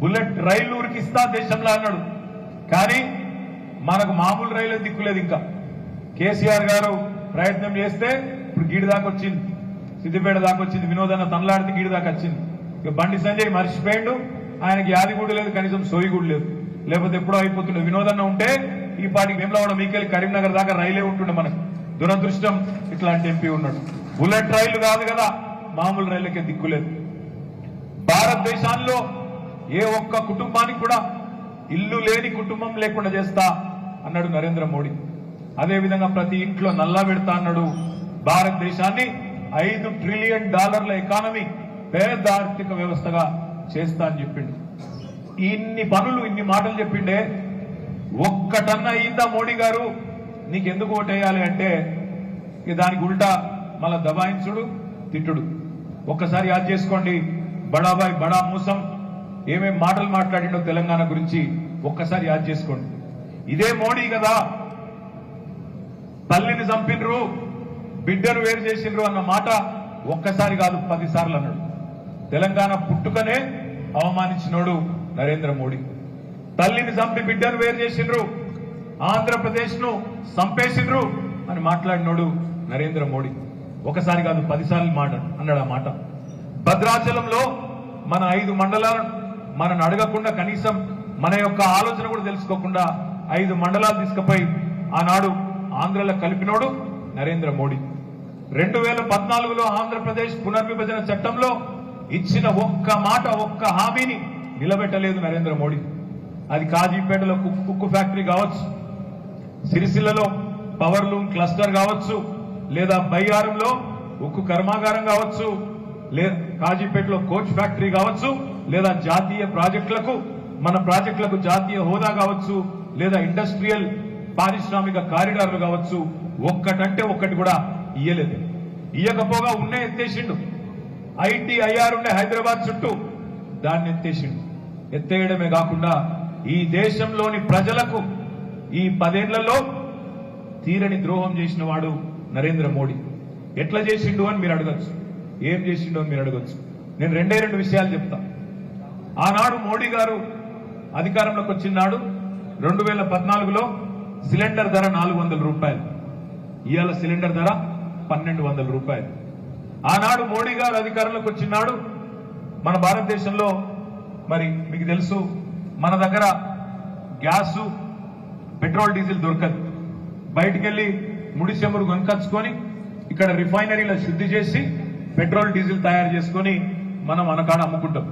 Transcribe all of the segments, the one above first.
Bullet రైలు ఉరికిస్తా దేశంలో అన్నాడు. కానీ మనకు మామూలు రైలు దిక్కులేదు ఇంకా. కేసీఆర్ గారు ప్రయత్నం చేస్తే ఇప్పుడు గీడి దాకా వచ్చింది. సిద్దిపేట దాకా వచ్చింది. వినోదన్న తనలాడితే గీడి దాకా వచ్చింది. ఇక బండి సంజయ్ మర్చిపోయిండు. ఆయనకి యాది కూడా లేదు కనీసం సోయి కూడా లేదు. లేకపోతే ఎప్పుడో అయిపోతుండే. వినోదన్న ఉంటే ఈ పాటికి వేములవాడ మీకెళ్ళి కరీంనగర్ దాకా రైలే ఉంటుండే మనకు. దురదృష్టం ఇట్లాంటి ఎంపీ ఉన్నాడు. బుల్లెట్ రైలు కాదు కదా మామూలు రైలుకే దిక్కులేదు. భారతదేశంలో ఏ ఒక్క కుటుంబానికి కూడా ఇల్లు లేని కుటుంబం లేకుండా చేస్తా అన్నాడు నరేంద్ర మోడీ. అదేవిధంగా ప్రతి ఇంట్లో నల్లా పెడతా అన్నాడు భారతదేశాన్ని. ఐదు ట్రిలియన్ డాలర్ల ఎకానమీ పేద ఆర్థిక వ్యవస్థగా చేస్తా అని చెప్పిండు. ఇన్ని పనులు ఇన్ని మాటలు చెప్పిండే. ఒక్కటన్న అయిందా మోడీ గారు? నీకెందుకు ఓటేయాలి అంటే దానికి ఉల్టా మళ్ళా దబాయించుడు తిట్టుడు. ఒక్కసారి యాద్ చేసుకోండి. బడాబాయ్ బడా మూసం. ఏమేం మాటలు మాట్లాడిండో తెలంగాణ గురించి ఒక్కసారి యాద్ చేసుకోండి. ఇదే మోడీ కదా. తల్లిని చంపినరు బిడ్డను వేరు చేసిండ్రు అన్న మాట ఒక్కసారి కాదు పది సార్లు అన్నాడు. తెలంగాణ పుట్టుకనే అవమానించినోడు నరేంద్ర మోడీ. తల్లిని చంపి బిడ్డను వేరు చేసిండ్రు ఆంధ్రప్రదేశ్ను చంపేసిండ్రు అని మాట్లాడినోడు నరేంద్ర మోడీ. ఒకసారి కాదు పదిసార్లు మాట అన్నాడు ఆ మాట. భద్రాచలంలో మన ఐదు మండలాలను మనను అడగకుండా కనీసం మన యొక్క ఆలోచన కూడా తెలుసుకోకుండా ఐదు మండలాలు తీసుకుపోయి ఆనాడు ఆంధ్రలో కలిపినోడు నరేంద్ర మోడీ. రెండు వేల పద్నాలుగులో ఆంధ్రప్రదేశ్ పునర్విభజన చట్టంలో ఇచ్చిన ఒక్క మాట ఒక్క హామీని నిలబెట్టలేదు నరేంద్ర మోడీ. అది కాజీపేటలో కుక్కు ఫ్యాక్టరీ కావచ్చు సిరిసిల్లలో పవర్ లూమ్ క్లస్టర్ కావచ్చు లేదా బయ్యారంలో ఉక్కు కర్మాగారం కావచ్చు లేదా కాజీపేటలో కోచ్ ఫ్యాక్టరీ కావచ్చు లేదా జాతీయ ప్రాజెక్టులకు మన ప్రాజెక్టులకు జాతీయ హోదా కావచ్చు లేదా ఇండస్ట్రియల్ పారిశ్రామిక కారిడార్లు కావచ్చు ఒక్కటంటే ఒక్కటి కూడా ఇయ్యలేదు. ఇయ్యకపోగా ఉన్నే ఎత్తేసిండు. ఐటీ ఐఆర్ ఉండే హైదరాబాద్ చుట్టూ దాన్ని ఎత్తేసిండు. ఎత్తేయడమే కాకుండా ఈ దేశంలోని ప్రజలకు ఈ పదేళ్ళలో తీరని ద్రోహం చేసిన వాడు నరేంద్ర మోడీ. ఎట్లా చేసిండు అని మీరు అడగచ్చు. ఏం చేసిండు అని మీరు అడగచ్చు. నేను రెండే రెండు విషయాలు చెప్తా. ఆనాడు మోడీ గారు అధికారంలోకి వచ్చినాడు రెండు వేల పద్నాలుగులో సిలిండర్ ధర నాలుగు వందల రూపాయలు. ఇవాళ సిలిండర్ ధర పన్నెండు వందల రూపాయలు. ఆనాడు మోడీ గారు అధికారంలోకి వచ్చినాడు మన భారతదేశంలో మరి మీకు తెలుసు మన దగ్గర గ్యాసు పెట్రోల్ డీజిల్ దొరకదు. బయటికి వెళ్ళి ముడి చెమురు కొనుకొచ్చుకొని ఇక్కడ రిఫైనరీలో శుద్ధి చేసి పెట్రోల్ డీజిల్ తయారు చేసుకొని మనం అనకాడ అమ్ముకుంటాం.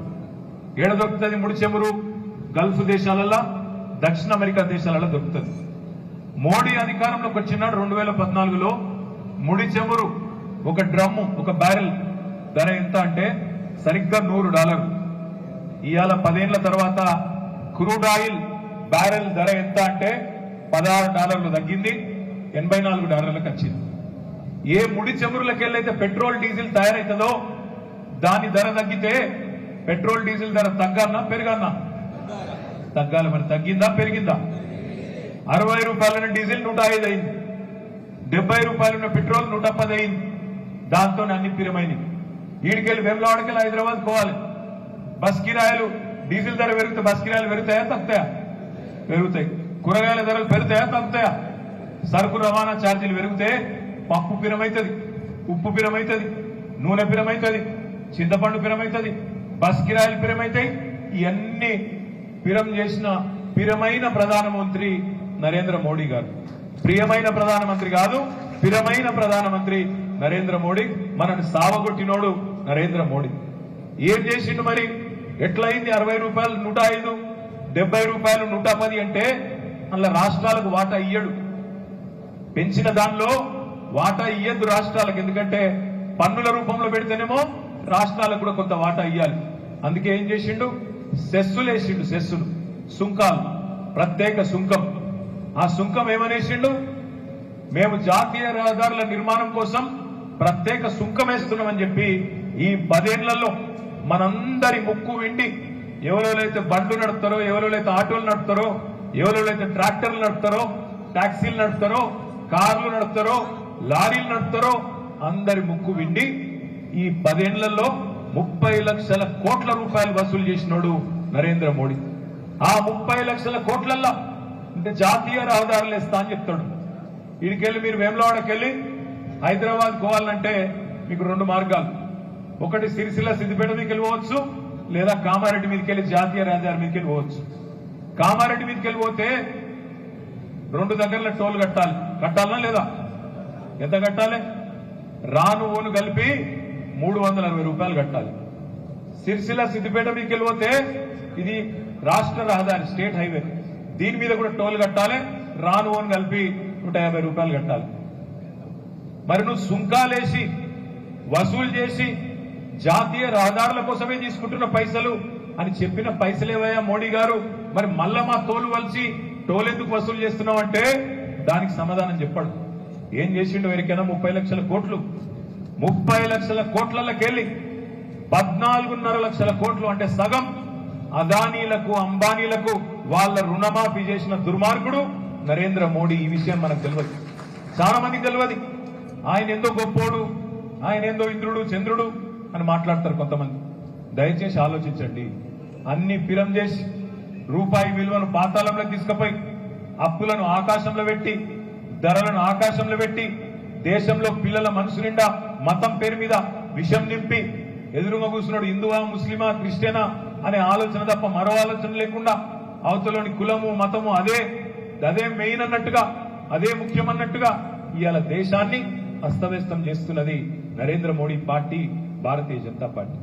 ఏడ దొరుకుతుంది ముడి చెమురు గల్ఫ్ దేశాలలో దక్షిణ అమెరికా దేశాలలో దొరుకుతుంది. మోడీ అధికారంలోకి వచ్చినాడు రెండు వేల పద్నాలుగులో. ముడి చెమురు ఒక డ్రమ్ము ఒక బ్యారెల్ ధర ఎంత అంటే సరిగ్గా నూరు డాలర్లు. ఇవాళ పదేళ్ళ తర్వాత క్రూడ్ ఆయిల్ బ్యారెల్ ధర ఎంత అంటే పదహారు డాలర్లు తగ్గింది ఎనభై నాలుగు డాలర్లకు వచ్చింది. ఏ ముడి చెమురులకెళ్ళైతే పెట్రోల్ డీజిల్ తయారవుతుందో దాని ధర తగ్గితే పెట్రోల్ డీజిల్ ధర తగ్గన్నా పెరగన్నా తగ్గాలి మరి. తగ్గిందా పెరిగిందా? అరవై రూపాయలున్న డీజిల్ నూట ఐదు అయింది. డెబ్బై రూపాయలున్న పెట్రోల్ నూట పది అయింది. దాంతో అన్ని పిరమైనవి. ఈడికెళ్ళి వెమ్లవాడకెళ్ళి హైదరాబాద్ పోవాలి. బస్ కిరాయలు డీజిల్ ధర పెరిగితే బస్ కిరాయలు పెరుగుతాయా తగ్గుతాయా? పెరుగుతాయి. కూరగాయల ధరలు పెరుగుతాయా తగ్గుతాయా? సరుకు రవాణా ఛార్జీలు పెరిగితే పప్పు పిరమవుతుంది ఉప్పు పిరమవుతుంది నూనె పిరమవుతుంది చింతపండు పిరమవుతుంది బస్ కిరాయిలు పిరమైతాయి. ఇవన్నీ పిరం చేసిన పిరమైన ప్రధానమంత్రి నరేంద్ర మోడీ గారు. ప్రియమైన ప్రధానమంత్రి కాదు స్థిరమైన ప్రధానమంత్రి నరేంద్ర మోడీ మనని సావగొట్టినోడు నరేంద్ర మోడీ. ఏం చేసిండు మరి? ఎట్లయింది అరవై రూపాయలు నూట ఐదు డెబ్బై రూపాయలు నూట పది అంటే అలా రాష్ట్రాలకు వాటా ఇయ్యడు. పెంచిన దానిలో వాటా ఇయ్యద్దు రాష్ట్రాలకు ఎందుకంటే పన్నుల రూపంలో పెడితేనేమో రాష్ట్రాలకు కూడా కొంత వాటా ఇయ్యాలి. అందుకే ఏం చేసిండు? సెస్సులు వేసిండు సెస్సులు. సుంకాలు. ప్రత్యేక సుంకం. ఆ సుంకం ఏమనేసిండు? మేము జాతీయ రహదారుల నిర్మాణం కోసం ప్రత్యేక సుంకం వేస్తున్నామని చెప్పి ఈ పదేళ్ళలో మనందరి ముక్కు విండి ఎవరెవరైతే బండ్లు నడుపుతారో ఎవరెవరైతే ఆటోలు నడుపుతారో ఎవరెవరైతే ట్రాక్టర్లు నడుపుతారో టాక్సీలు నడుపుతారో కార్లు నడుపుతారో లారీలు నడుపుతారో అందరి ముక్కు విండి ఈ పదేళ్ళలో ముప్పై లక్షల కోట్ల రూపాయలు వసూలు చేసినోడు నరేంద్ర మోడీ. ఆ ముప్పై లక్షల కోట్లల్లో అంటే జాతీయ రహదారులు ఇస్తా అని చెప్తాడు. ఇడికెళ్ళి మీరు వేములవాడకెళ్ళి హైదరాబాద్ పోవాలంటే మీకు రెండు మార్గాలు. ఒకటి సిరిసిల్ల సిద్దిపేట మీదకి వెళ్ళిపోవచ్చు లేదా కామారెడ్డి మీదకి వెళ్ళి జాతీయ రహదారి మీదకి వెళ్ళిపోవచ్చు కామారెడ్డి మీదకి వెళ్ళిపోతే రెండు దగ్గరలో టోల్ కట్టాలి. కట్టాలనా లేదా? ఎంత కట్టాలి? రాను ఓను కలిపి మూడు వందల అరవై రూపాయలు కట్టాలి. సిరిసిల్ల సిద్దిపేట మీకు వెళ్ళిపోతే ఇది రాష్ట్ర రహదారి స్టేట్ హైవే. దీని మీద కూడా టోల్ కట్టాలి. రాను అని కలిపి నూట యాభై రూపాయలు కట్టాలి. మరి నువ్వు సుంకాలేసి వసూలు చేసి జాతీయ రహదారుల కోసమే తీసుకుంటున్న పైసలు అని చెప్పిన పైసలేవయ్యా మోడీ గారు? మరి మళ్ళా మా తోలు వలిసి టోల్ ఎందుకు వసూలు చేస్తున్నావు అంటే దానికి సమాధానం చెప్పాడు. ఏం చేసిండు ఎవరికైనా ముప్పై లక్షల కోట్లు ముప్పై లక్షల కోట్లకెళ్ళి పద్నాలుగున్నర లక్షల కోట్లు అంటే సగం అదానీలకు అంబానీలకు వాళ్ళ రుణమాఫీ చేసిన దుర్మార్గుడు నరేంద్ర మోడీ. ఈ విషయం మనకు తెలియదు చాలా మందికి తెలియదు ఆయన ఎంతో గొప్పోడు ఆయన ఏందో ఇంద్రుడు చంద్రుడు అని మాట్లాడతారు కొంతమంది. దయచేసి ఆలోచించండి. అన్ని పిరం చేసి రూపాయి విలువను పాతాళంలో తీసుకుపోయి అప్పులను ఆకాశంలో పెట్టి ధరలను ఆకాశంలో పెట్టి దేశంలో పిల్లల మనసు నిండా మతం పేరు మీద విషం నింపి ఎదురుగా కూర్చున్నాడు హిందువా ముస్లిమా క్రిస్టియనా అనే ఆలోచన తప్ప మరో ఆలోచన లేకుండా అవతలోని కులము మతము అదే అదే మెయిన్ అన్నట్టుగా అదే ముఖ్యం అన్నట్టుగా ఇవాళ దేశాన్ని అస్తవ్యస్తం చేస్తున్నది నరేంద్ర మోడీ పార్టీ భారతీయ జనతా పార్టీ.